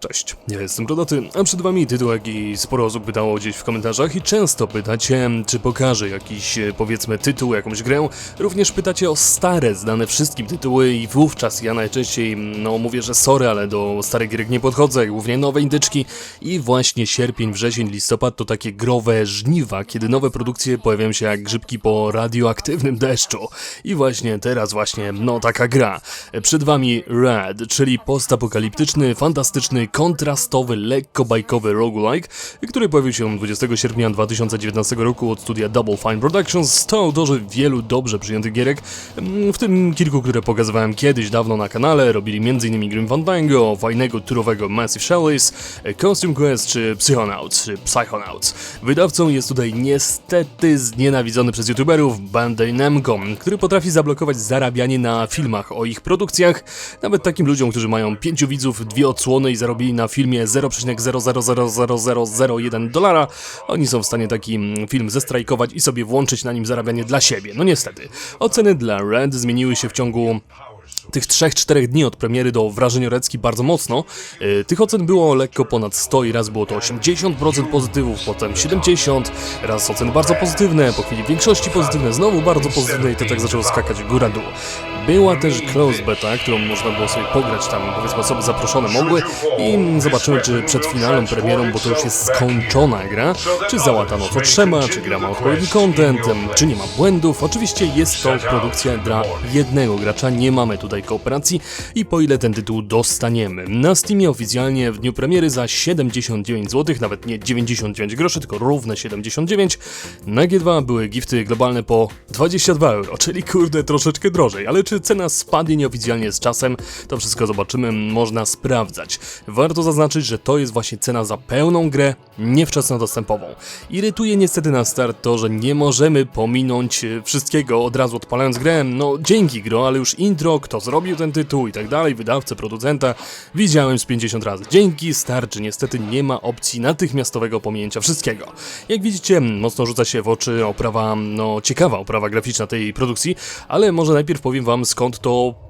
Cześć, ja jestem Rodaty, a przed wami tytuł, jaki sporo osób pytało gdzieś w komentarzach i często pytacie, czy pokażę jakiś, e, powiedzmy, tytuł, jakąś grę. Również pytacie o stare, znane wszystkim tytuły i wówczas ja najczęściej, no mówię, że sorry, ale do starych gierek nie podchodzę, głównie nowe indyczki i właśnie sierpień, wrzesień, listopad to takie growe żniwa, kiedy nowe produkcje pojawiają się jak grzybki po radioaktywnym deszczu. I właśnie teraz właśnie, no taka gra. Przed wami Red, czyli postapokaliptyczny, fantastyczny, kontrastowy, lekko bajkowy roguelike, który pojawił się 20 sierpnia 2019 roku od studia Double Fine Productions. To autorzy wielu dobrze przyjętych gierek, mm, w tym kilku, które pokazywałem kiedyś dawno na kanale. Robili m.in. Grim Fandango, fajnego turowego Massive Shellies, Costume Quest czy Psychonauts, Psychonauts. Wydawcą jest tutaj niestety znienawidzony przez youtuberów Bandai Namco, który potrafi zablokować zarabianie na filmach o ich produkcjach, nawet takim ludziom, którzy mają pięciu widzów, dwie odsłony i na filmie 0,0000001 dolara, oni są w stanie taki mm, film zestrajkować i sobie włączyć na nim zarabianie dla siebie. No niestety. Oceny dla Red zmieniły się w ciągu tych 3-4 dni od premiery do wrażeniorecki bardzo mocno. Yy, Tych ocen było lekko ponad 100 i raz było to 80% pozytywów, potem 70, raz oceny bardzo pozytywne, po chwili większości pozytywne, znowu bardzo pozytywne i to tak zaczęło skakać góra-dół. Była też close beta, którą można było sobie pograć tam, powiedzmy osoby zaproszone mogły i zobaczymy czy przed finalną premierą, bo to już jest skończona gra, czy załatano co trzeba, czy gra ma odpowiedni content, czy nie ma błędów. Oczywiście jest to produkcja dla jednego gracza, nie mamy tutaj kooperacji i po ile ten tytuł dostaniemy. Na Steamie oficjalnie w dniu premiery za 79 zł, nawet nie 99 groszy, tylko równe 79. Na G2 były gifty globalne po 22 euro, czyli kurde troszeczkę drożej, ale czy cena spadnie nieoficjalnie z czasem, to wszystko zobaczymy, można sprawdzać. Warto zaznaczyć, że to jest właśnie cena za pełną grę, nie wczesno dostępową. Irytuje niestety na start to, że nie możemy pominąć wszystkiego od razu odpalając grę, no dzięki gro, ale już intro, kto zrobił ten tytuł i tak dalej, wydawcę, producenta, widziałem z 50 razy. Dzięki starczy, niestety nie ma opcji natychmiastowego pominięcia wszystkiego. Jak widzicie, mocno rzuca się w oczy oprawa, no ciekawa oprawa graficzna tej produkcji, ale może najpierw powiem wam skąd to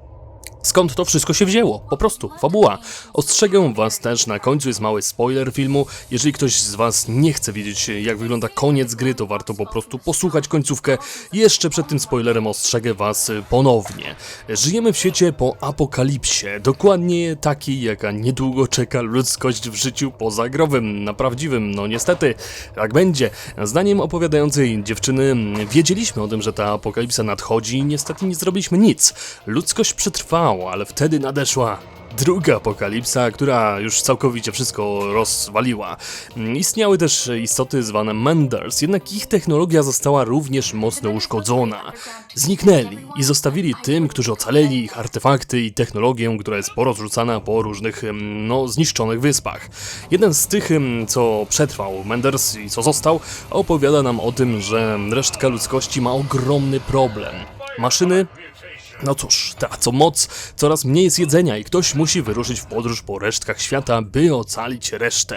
Skąd to wszystko się wzięło? Po prostu, fabuła. Ostrzegę was też, na końcu jest mały spoiler filmu. Jeżeli ktoś z was nie chce wiedzieć, jak wygląda koniec gry, to warto po prostu posłuchać końcówkę. Jeszcze przed tym spoilerem ostrzegę was ponownie. Żyjemy w świecie po apokalipsie, dokładnie takiej, jaka niedługo czeka ludzkość w życiu pozagrowym, na prawdziwym, no niestety, tak będzie. Zdaniem opowiadającej dziewczyny, wiedzieliśmy o tym, że ta apokalipsa nadchodzi i niestety nie zrobiliśmy nic. Ludzkość przetrwała, ale wtedy nadeszła druga apokalipsa, która już całkowicie wszystko rozwaliła. Istniały też istoty zwane Menders, jednak ich technologia została również mocno uszkodzona. Zniknęli i zostawili tym, którzy ocaleli ich artefakty i technologię, która jest porozrzucana po różnych, em, no, zniszczonych wyspach. Jeden z tych, em, co przetrwał Menders i co został, opowiada nam o tym, że resztka ludzkości ma ogromny problem. Maszyny no cóż, tracą moc, coraz mniej jest jedzenia i ktoś musi wyruszyć w podróż po resztkach świata, by ocalić resztę.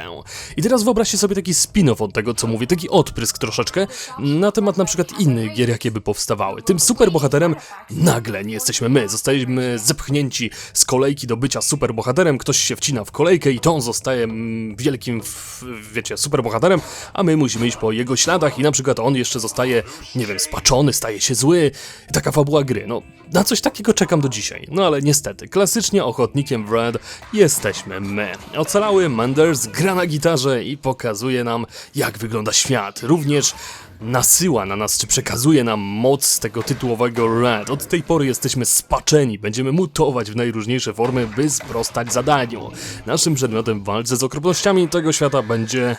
I teraz wyobraźcie sobie taki spin-off od tego, co mówię, taki odprysk troszeczkę na temat na przykład innych gier, jakie by powstawały. Tym superbohaterem nagle nie jesteśmy my, zostajemy zepchnięci z kolejki do bycia superbohaterem, ktoś się wcina w kolejkę i to on zostaje mm, wielkim, wiecie, superbohaterem, a my musimy iść po jego śladach i na przykład on jeszcze zostaje, nie wiem, spaczony, staje się zły. Taka fabuła gry, no na coś takiego czekam do dzisiaj. No ale niestety, klasycznie ochotnikiem w Red jesteśmy my. Ocalały Manders gra na gitarze i pokazuje nam, jak wygląda świat. Również nasyła na nas, czy przekazuje nam moc tego tytułowego Red. Od tej pory jesteśmy spaczeni, będziemy mutować w najróżniejsze formy, by sprostać zadaniu. Naszym przedmiotem w walce z okropnościami tego świata będzie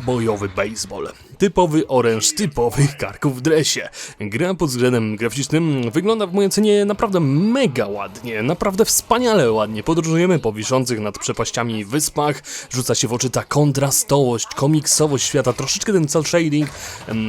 bojowy baseball. Typowy oręż, typowych karków w dresie. Gra pod względem graficznym wygląda w mojej ocenie naprawdę mega ładnie, naprawdę wspaniale ładnie. Podróżujemy po wiszących nad przepaściami wyspach, rzuca się w oczy ta kontrastowość, komiksowość świata, troszeczkę ten cel shading,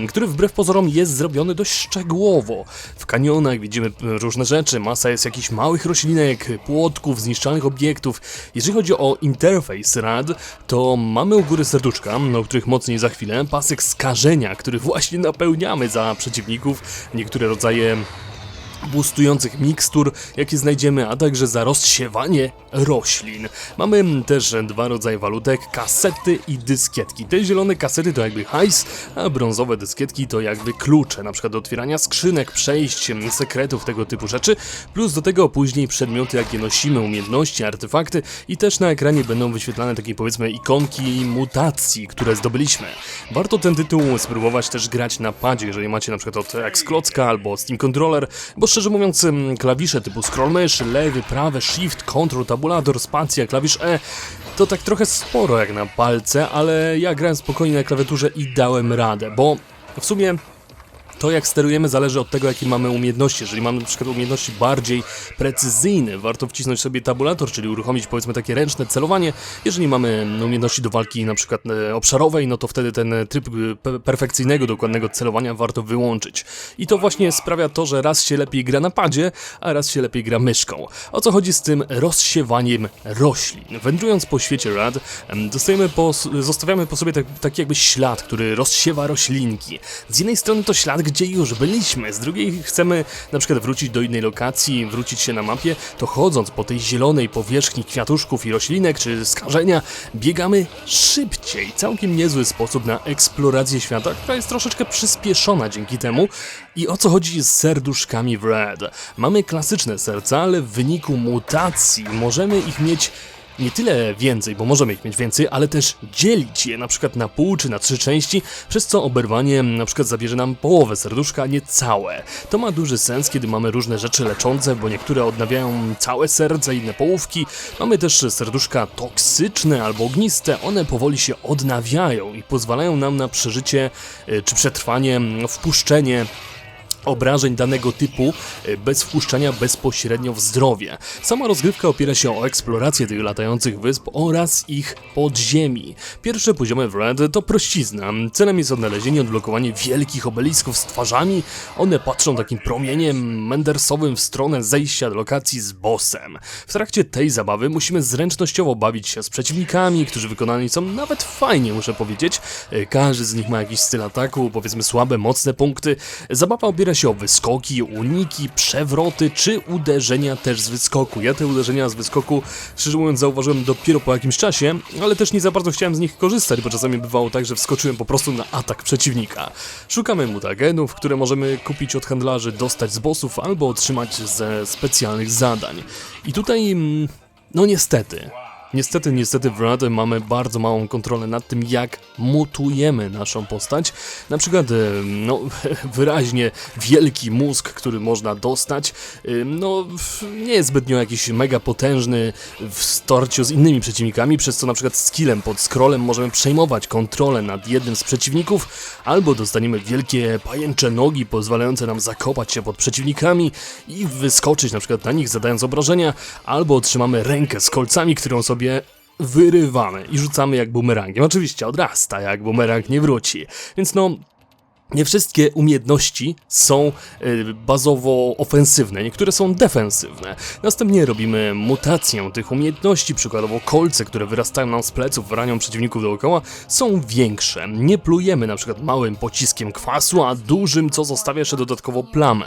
który wbrew pozorom jest zrobiony dość szczegółowo. W kanionach widzimy różne rzeczy, masa jest jakichś małych roślinek, płotków, zniszczalnych obiektów. Jeżeli chodzi o interfejs rad, to mamy u góry serduszka, o których mocniej za chwilę, pasek skażenia, który właśnie napełniamy za przeciwników, niektóre rodzaje boostujących mikstur, jakie znajdziemy, a także za rozsiewanie roślin. Mamy też dwa rodzaje walutek, kasety i dyskietki. Te zielone kasety to jakby hajs, a brązowe dyskietki to jakby klucze, na przykład do otwierania skrzynek, przejść, mm, sekretów, tego typu rzeczy, plus do tego później przedmioty, jakie nosimy, umiejętności, artefakty i też na ekranie będą wyświetlane takie powiedzmy ikonki mutacji, które zdobyliśmy. Warto ten tytuł spróbować też grać na padzie, jeżeli macie na przykład od Xklocka albo Steam Controller, bo szczerze mówiąc klawisze typu scroll myszy, lewy, prawy, shift, control, tabulator, spacja, klawisz E to tak trochę sporo jak na palce, ale ja grałem spokojnie na klawiaturze i dałem radę, bo w sumie to jak sterujemy zależy od tego, jakie mamy umiejętności. Jeżeli mamy na przykład umiejętności bardziej precyzyjne, warto wcisnąć sobie tabulator, czyli uruchomić powiedzmy takie ręczne celowanie. Jeżeli mamy umiejętności do walki na przykład e, obszarowej, no to wtedy ten tryb e, pe perfekcyjnego, dokładnego celowania warto wyłączyć. I to właśnie sprawia to, że raz się lepiej gra na padzie, a raz się lepiej gra myszką. O co chodzi z tym rozsiewaniem roślin? Wędrując po świecie rad, em, dostajemy po, zostawiamy po sobie tak, taki jakby ślad, który rozsiewa roślinki. Z jednej strony to ślad, gdzie już byliśmy, z drugiej chcemy na przykład wrócić do innej lokacji, wrócić się na mapie, to chodząc po tej zielonej powierzchni kwiatuszków i roślinek czy skażenia, biegamy szybciej. Całkiem niezły sposób na eksplorację świata, która jest troszeczkę przyspieszona dzięki temu. I o co chodzi z serduszkami w Red? Mamy klasyczne serca, ale w wyniku mutacji możemy ich mieć nie tyle więcej, bo możemy ich mieć więcej, ale też dzielić je na przykład na pół czy na trzy części, przez co oberwanie na przykład zabierze nam połowę serduszka, a nie całe. To ma duży sens, kiedy mamy różne rzeczy leczące, bo niektóre odnawiają całe serce, inne połówki. Mamy też serduszka toksyczne albo ogniste, one powoli się odnawiają i pozwalają nam na przeżycie y, czy przetrwanie, mm, wpuszczenie obrażeń danego typu e, bez wpuszczania bezpośrednio w zdrowie. Sama rozgrywka opiera się o eksplorację tych latających wysp oraz ich podziemi. Pierwsze poziomy w Red to prościzna. Celem jest odnalezienie i odblokowanie wielkich obelisków z twarzami. One patrzą takim promieniem mendersowym w stronę zejścia do lokacji z bossem. W trakcie tej zabawy musimy zręcznościowo bawić się z przeciwnikami, którzy wykonani są nawet fajnie, muszę powiedzieć. E, Każdy z nich ma jakiś styl ataku, powiedzmy słabe, mocne punkty. Zabawa opiera się o wyskoki, uniki, przewroty czy uderzenia też z wyskoku. Ja te uderzenia z wyskoku, szczerze mówiąc, zauważyłem dopiero po jakimś czasie, ale też nie za bardzo chciałem z nich korzystać, bo czasami bywało tak, że wskoczyłem po prostu na atak przeciwnika. Szukamy mutagenów, które możemy kupić od handlarzy, dostać z bossów albo otrzymać ze specjalnych zadań. I tutaj, mm, no niestety, Niestety, niestety w Red mamy bardzo małą kontrolę nad tym, jak mutujemy naszą postać. Na przykład, e, no, wyraźnie wielki mózg, który można dostać, e, no, nie jest zbytnio jakiś mega potężny w starciu z innymi przeciwnikami, przez co na przykład skillem pod scrollem możemy przejmować kontrolę nad jednym z przeciwników, albo dostaniemy wielkie pajęcze nogi pozwalające nam zakopać się pod przeciwnikami i wyskoczyć na przykład na nich zadając obrażenia, albo otrzymamy rękę z kolcami, którą sobie wyrywamy i rzucamy jak bumerangiem. Oczywiście odrasta, jak bumerang nie wróci. Więc no, nie wszystkie umiejętności są y, bazowo ofensywne, niektóre są defensywne. Następnie robimy mutację tych umiejętności, przykładowo kolce, które wyrastają nam z pleców, ranią przeciwników dookoła, są większe. Nie plujemy na przykład małym pociskiem kwasu, a dużym, co zostawia jeszcze dodatkowo plamę.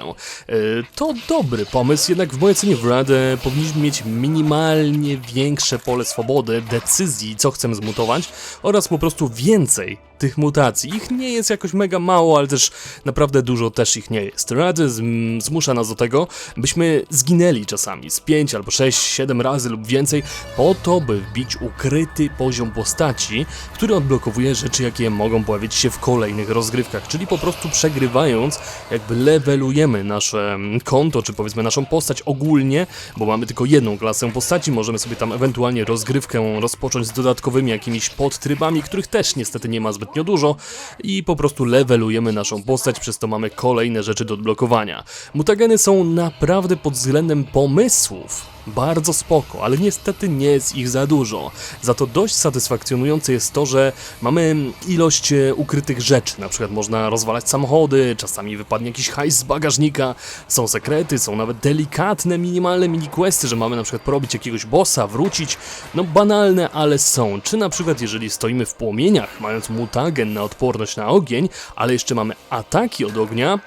Y, to dobry pomysł, jednak w mojej ocenie w Radę powinniśmy mieć minimalnie większe pole swobody, decyzji, co chcemy zmutować oraz po prostu więcej tych mutacji. Ich nie jest jakoś mega mało, ale też naprawdę dużo też ich nie jest. Rady zm- zmusza nas do tego, byśmy zginęli czasami z 5 albo 6, 7 razy lub więcej, po to, by wbić ukryty poziom postaci, który odblokowuje rzeczy, jakie mogą pojawić się w kolejnych rozgrywkach, czyli po prostu przegrywając, jakby levelujemy nasze mm, konto, czy powiedzmy naszą postać ogólnie, bo mamy tylko jedną klasę postaci, możemy sobie tam ewentualnie rozgrywkę rozpocząć z dodatkowymi jakimiś podtrybami, których też niestety nie ma zbytnio dużo i po prostu levelujemy naszą postać, przez to mamy kolejne rzeczy do odblokowania. Mutageny są naprawdę pod względem pomysłów bardzo spoko, ale niestety nie jest ich za dużo. Za to dość satysfakcjonujące jest to, że mamy ilość e, ukrytych rzeczy, na przykład można rozwalać samochody, czasami wypadnie jakiś hajs z bagażnika, są sekrety, są nawet delikatne, minimalne mini-questy, że mamy na przykład porobić jakiegoś bossa, wrócić, no banalne, ale są. Czy na przykład jeżeli stoimy w płomieniach, mając mutagen na odporność na ogień, ale jeszcze mamy ataki od ognia,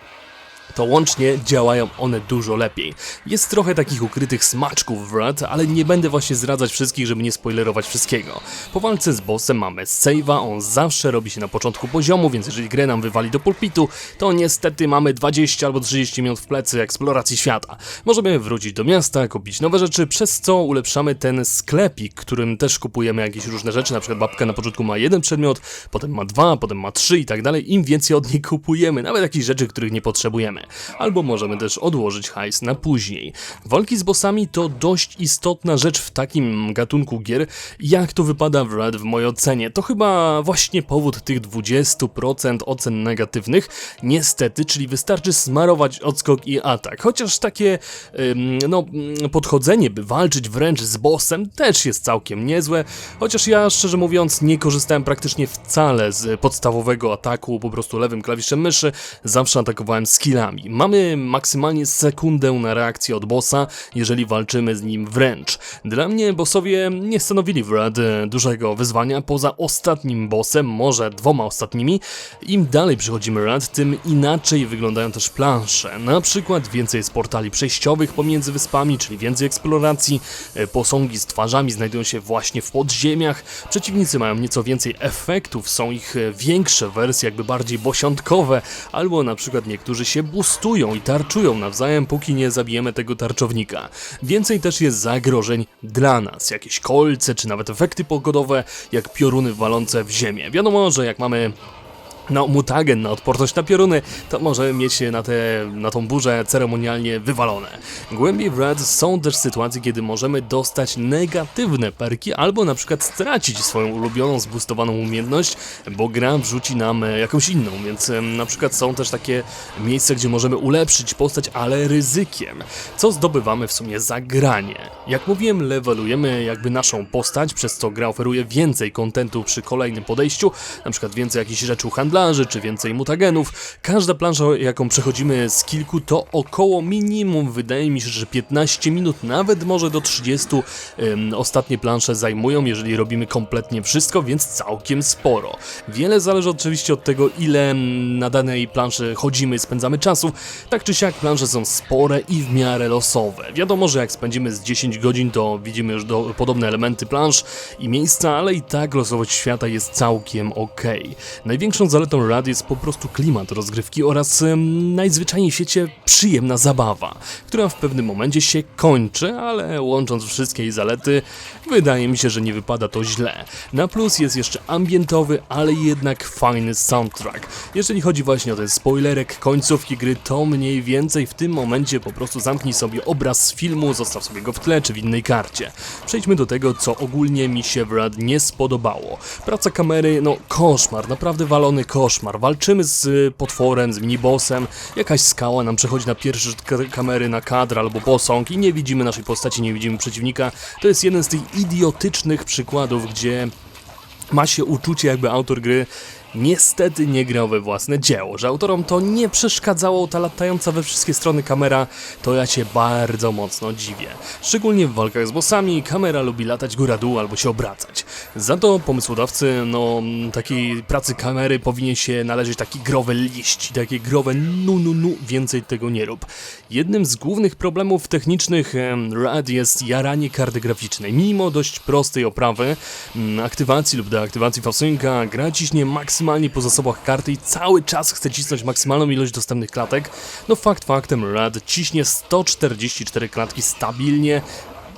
to łącznie działają one dużo lepiej. Jest trochę takich ukrytych smaczków w Rat, ale nie będę właśnie zdradzać wszystkich, żeby nie spoilerować wszystkiego. Po walce z bossem mamy save'a, on zawsze robi się na początku poziomu, więc jeżeli grę nam wywali do pulpitu, to niestety mamy 20 albo 30 minut w plecy eksploracji świata. Możemy wrócić do miasta, kupić nowe rzeczy, przez co ulepszamy ten sklepik, którym też kupujemy jakieś różne rzeczy, na przykład babka na początku ma jeden przedmiot, potem ma dwa, potem ma trzy i tak dalej, im więcej od niej kupujemy, nawet jakieś rzeczy, których nie potrzebujemy. Albo możemy też odłożyć hajs na później. Walki z bossami to dość istotna rzecz w takim gatunku gier. Jak to wypada w Red w mojej ocenie? To chyba właśnie powód tych 20% ocen negatywnych. Niestety, czyli wystarczy smarować odskok i atak. Chociaż takie ym, no, mm, podchodzenie, by walczyć wręcz z bossem też jest całkiem niezłe. Chociaż ja szczerze mówiąc nie korzystałem praktycznie wcale z podstawowego ataku, po prostu lewym klawiszem myszy. Zawsze atakowałem skillami. Mamy maksymalnie sekundę na reakcję od bossa, jeżeli walczymy z nim wręcz. Dla mnie bossowie nie stanowili w Red dużego wyzwania, poza ostatnim bossem, może dwoma ostatnimi. Im dalej przechodzimy Red, tym inaczej wyglądają też plansze. Na przykład więcej jest portali przejściowych pomiędzy wyspami, czyli więcej eksploracji. E, Posągi z twarzami znajdują się właśnie w podziemiach. Przeciwnicy mają nieco więcej efektów, są ich e, większe wersje, jakby bardziej bosiątkowe, albo na przykład niektórzy się bustują i tarczują nawzajem, póki nie zabijemy tego tarczownika. Więcej też jest zagrożeń dla nas, jakieś kolce, czy nawet efekty pogodowe, jak pioruny walące w ziemię. Wiadomo, że jak mamy no, mutagen na odporność na pioruny, to możemy mieć na, te, na tą burzę ceremonialnie wywalone. Głębiej w Red są też sytuacje, kiedy możemy dostać negatywne perki, albo na przykład stracić swoją ulubioną, zboostowaną umiejętność, bo gra wrzuci nam e, jakąś inną, więc na przykład są też takie miejsca, gdzie możemy ulepszyć postać, ale ryzykiem, co zdobywamy w sumie za granie. Jak mówiłem, levelujemy jakby naszą postać, przez co gra oferuje więcej kontentu przy kolejnym podejściu, na przykład więcej jakichś rzeczy u handlarzy, czy więcej mutagenów. Każda plansza, jaką przechodzimy z kilku, to około minimum, wydaje mi się, że 15 minut, nawet może do 30 ym, ostatnie plansze zajmują, jeżeli robimy kompletnie wszystko, więc całkiem sporo. Wiele zależy oczywiście od tego, ile na danej planszy chodzimy, spędzamy czasu. Tak czy siak plansze są spore i w miarę losowe. Wiadomo, że jak spędzimy z 10 godzin, to widzimy już do, podobne elementy plansz i miejsca, ale i tak losowość świata jest całkiem ok. Największą zaletą Rad jest po prostu klimat rozgrywki oraz em, najzwyczajniej w świecie przyjemna zabawa, która w pewnym momencie się kończy, ale łącząc wszystkie jej zalety, wydaje mi się, że nie wypada to źle. Na plus jest jeszcze ambientowy, ale jednak fajny soundtrack. Jeżeli chodzi właśnie o ten spoilerek końcówki gry, to mniej więcej w tym momencie po prostu zamknij sobie obraz z filmu, zostaw sobie go w tle czy w innej karcie. Przejdźmy do tego, co ogólnie mi się w Rad nie spodobało. Praca kamery, no koszmar, naprawdę walony koszmar. Walczymy z y, potworem, z minibossem, jakaś skała nam przechodzi na pierwszy rzut ka- kamery na kadr albo posąg i nie widzimy naszej postaci, nie widzimy przeciwnika. To jest jeden z tych idiotycznych przykładów, gdzie ma się uczucie, jakby autor gry niestety nie grał we własne dzieło, że autorom to nie przeszkadzało ta latająca we wszystkie strony kamera, to ja się bardzo mocno dziwię. Szczególnie w walkach z bossami kamera lubi latać góra-dół albo się obracać. Za to pomysłodawcy, no, takiej pracy kamery powinien się należeć taki growe liść, takie growe nu nu nu, więcej tego nie rób. Jednym z głównych problemów technicznych RAD jest jaranie karty graficznej. Mimo dość prostej oprawy, mm, aktywacji lub deaktywacji fałsynka, gra ciśnie maksymalnie po zasobach karty i cały czas chce cisnąć maksymalną ilość dostępnych klatek. No fakt faktem, RAD ciśnie 144 klatki stabilnie,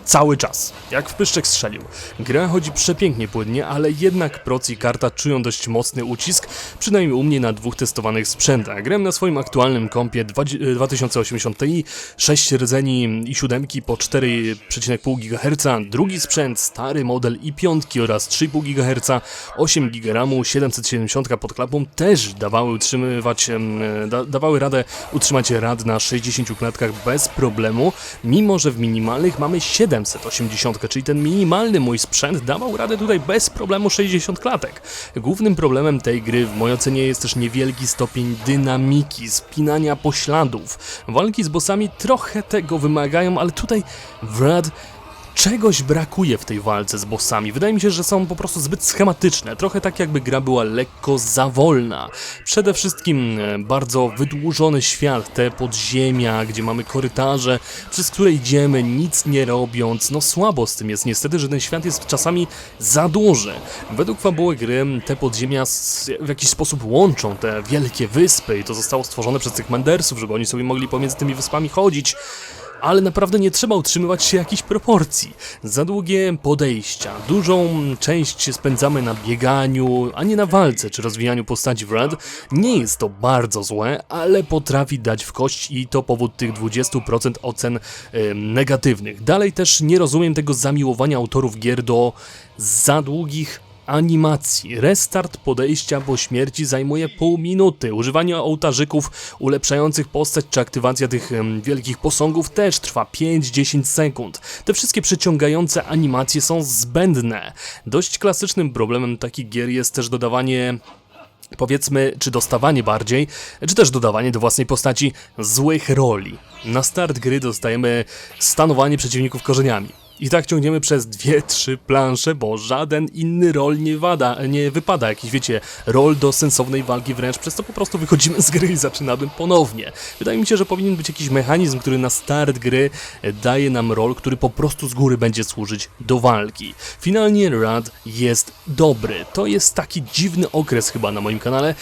cały czas, jak w pyszczek strzelił. Gra chodzi przepięknie płynnie, ale jednak proc i karta czują dość mocny ucisk, przynajmniej u mnie na dwóch testowanych sprzętach. Grałem na swoim aktualnym kompie 20- 2080 Ti, 6 rdzeni i 7 po 4,5 GHz, drugi sprzęt, stary model i piątki oraz 3,5 GHz, 8 GB RAMu, 770 pod klapą też dawały utrzymywać, em, da, dawały radę utrzymać rad na 60 klatkach bez problemu, mimo że w minimalnych mamy 780, czyli ten minimalny mój sprzęt dawał radę tutaj bez problemu 60 klatek. Głównym problemem tej gry w mojej ocenie jest też niewielki stopień dynamiki, spinania pośladów. Walki z bossami trochę tego wymagają, ale tutaj Wrad czegoś brakuje w tej walce z bossami. Wydaje mi się, że są po prostu zbyt schematyczne, trochę tak jakby gra była lekko za wolna. Przede wszystkim e, bardzo wydłużony świat, te podziemia, gdzie mamy korytarze, przez które idziemy, nic nie robiąc. No słabo z tym jest niestety, że ten świat jest czasami za duży. Według fabuły gry te podziemia w jakiś sposób łączą te wielkie wyspy i to zostało stworzone przez tych Mendersów, żeby oni sobie mogli pomiędzy tymi wyspami chodzić ale naprawdę nie trzeba utrzymywać się jakichś proporcji. Za długie podejścia, dużą część spędzamy na bieganiu, a nie na walce czy rozwijaniu postaci w Red. Nie jest to bardzo złe, ale potrafi dać w kość i to powód tych 20% ocen em, negatywnych. Dalej też nie rozumiem tego zamiłowania autorów gier do za długich animacji. Restart podejścia po śmierci zajmuje pół minuty. Używanie ołtarzyków ulepszających postać czy aktywacja tych em, wielkich posągów też trwa 5-10 sekund. Te wszystkie przyciągające animacje są zbędne. Dość klasycznym problemem takich gier jest też dodawanie powiedzmy, czy dostawanie bardziej, czy też dodawanie do własnej postaci złych roli. Na start gry dostajemy stanowanie przeciwników korzeniami. I tak ciągniemy przez dwie, trzy plansze, bo żaden inny rol nie wada, nie wypada. Jakiś, wiecie, rol do sensownej walki wręcz, przez to po prostu wychodzimy z gry i zaczynamy ponownie. Wydaje mi się, że powinien być jakiś mechanizm, który na start gry e, daje nam rol, który po prostu z góry będzie służyć do walki. Finalnie Rad jest dobry. To jest taki dziwny okres chyba na moim kanale,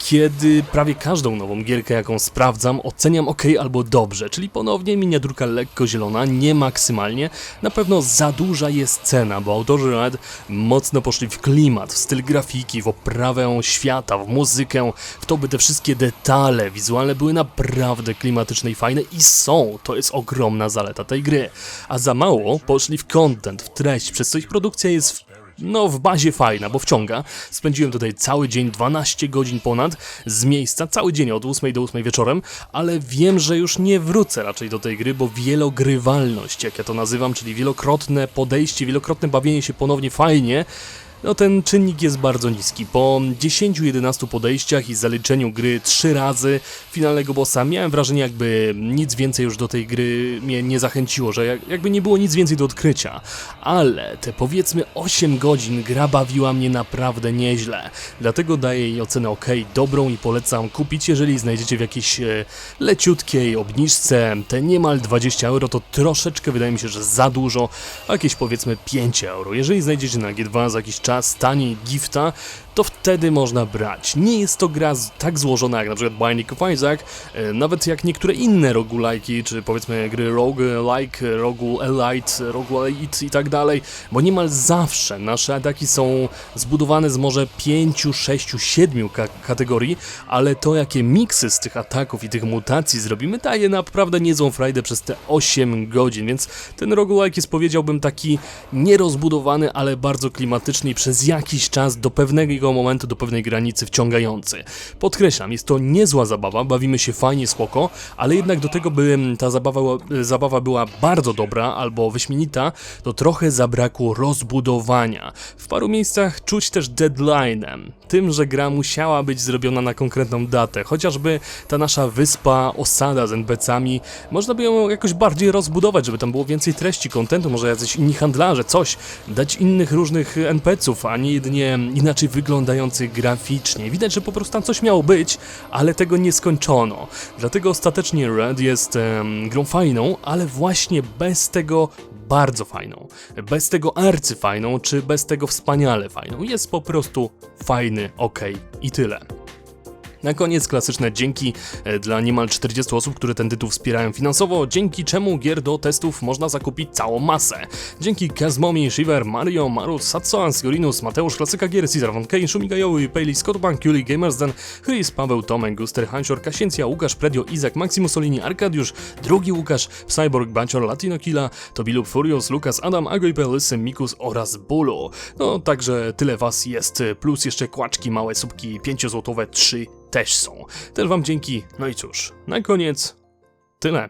kiedy prawie każdą nową gierkę, jaką sprawdzam, oceniam ok albo dobrze, czyli ponownie miniaturka lekko zielona, nie maksymalnie. Na pewno za duża jest cena, bo autorzy Red mocno poszli w klimat, w styl grafiki, w oprawę świata, w muzykę, w to by te wszystkie detale wizualne były naprawdę klimatyczne i fajne i są, to jest ogromna zaleta tej gry. A za mało poszli w content, w treść, przez co ich produkcja jest w no, w bazie fajna, bo wciąga. Spędziłem tutaj cały dzień, 12 godzin ponad, z miejsca, cały dzień od 8 do 8 wieczorem, ale wiem, że już nie wrócę raczej do tej gry, bo wielogrywalność, jak ja to nazywam, czyli wielokrotne podejście, wielokrotne bawienie się ponownie fajnie, no ten czynnik jest bardzo niski. Po 10-11 podejściach i zaliczeniu gry 3 razy finalnego bossa miałem wrażenie jakby nic więcej już do tej gry mnie nie zachęciło, że jak, jakby nie było nic więcej do odkrycia. Ale te powiedzmy 8 godzin gra bawiła mnie naprawdę nieźle. Dlatego daję jej ocenę ok, dobrą i polecam kupić, jeżeli znajdziecie w jakiejś e, leciutkiej obniżce. Te niemal 20 euro to troszeczkę wydaje mi się, że za dużo, a jakieś powiedzmy 5 euro. Jeżeli znajdziecie na G2 za jakiś czas taniej gifta, to wtedy można brać. Nie jest to gra tak złożona jak na przykład Binding of Isaac, e, nawet jak niektóre inne roguelike'i, czy powiedzmy gry roguelike, rogu Elite, rogu Elite i tak dalej, bo niemal zawsze nasze ataki są zbudowane z może 5, 6, 7 ka kategorii, ale to jakie miksy z tych ataków i tych mutacji zrobimy daje naprawdę niezłą frajdę przez te 8 godzin, więc ten roguelike jest powiedziałbym taki nierozbudowany, ale bardzo klimatyczny i przez jakiś czas do pewnego momentu, do pewnej granicy wciągający. Podkreślam, jest to niezła zabawa, bawimy się fajnie, spoko, ale jednak do tego, by ta zabawa, zabawa była bardzo dobra albo wyśmienita, to trochę zabrakło rozbudowania. W paru miejscach czuć też deadline'em, tym, że gra musiała być zrobiona na konkretną datę, chociażby ta nasza wyspa, osada z NPC-ami, można by ją jakoś bardziej rozbudować, żeby tam było więcej treści, kontentu, może jacyś inni handlarze, coś, dać innych różnych NPC-ów, a nie jedynie inaczej wyglądających graficznie. Widać, że po prostu tam coś miało być, ale tego nie skończono. Dlatego ostatecznie Red jest em, grą fajną, ale właśnie bez tego bardzo fajną. Bez tego arcyfajną, czy bez tego wspaniale fajną. Jest po prostu fajny, ok i tyle. Na koniec klasyczne dzięki e, dla niemal 40 osób, które ten tytuł wspierają finansowo, dzięki czemu gier do testów można zakupić całą masę. Dzięki Kazmomi, Shiver, Mario, Maru, Satso, Ansiorinus, Mateusz, Klasyka Gier, Cesar Von Kane, Szumigajoły, Pejli, Scottbank, Juli, Gamersden, Chris, Paweł, Tomek, Guster, Hansior, Kasiencja, Łukasz, Predio, Izak, Maximus Solini, Arkadiusz, drugi Łukasz, Cyborg, Bancior, Latino Killa, Tobilub, Furious, Lukas, Adam, Agoipe, Lysy, Mikus oraz Bulu. No, także tyle was jest, plus jeszcze kłaczki, małe słupki, 5-złotowe, 3 też są. Też wam dzięki, no i cóż, na koniec tyle.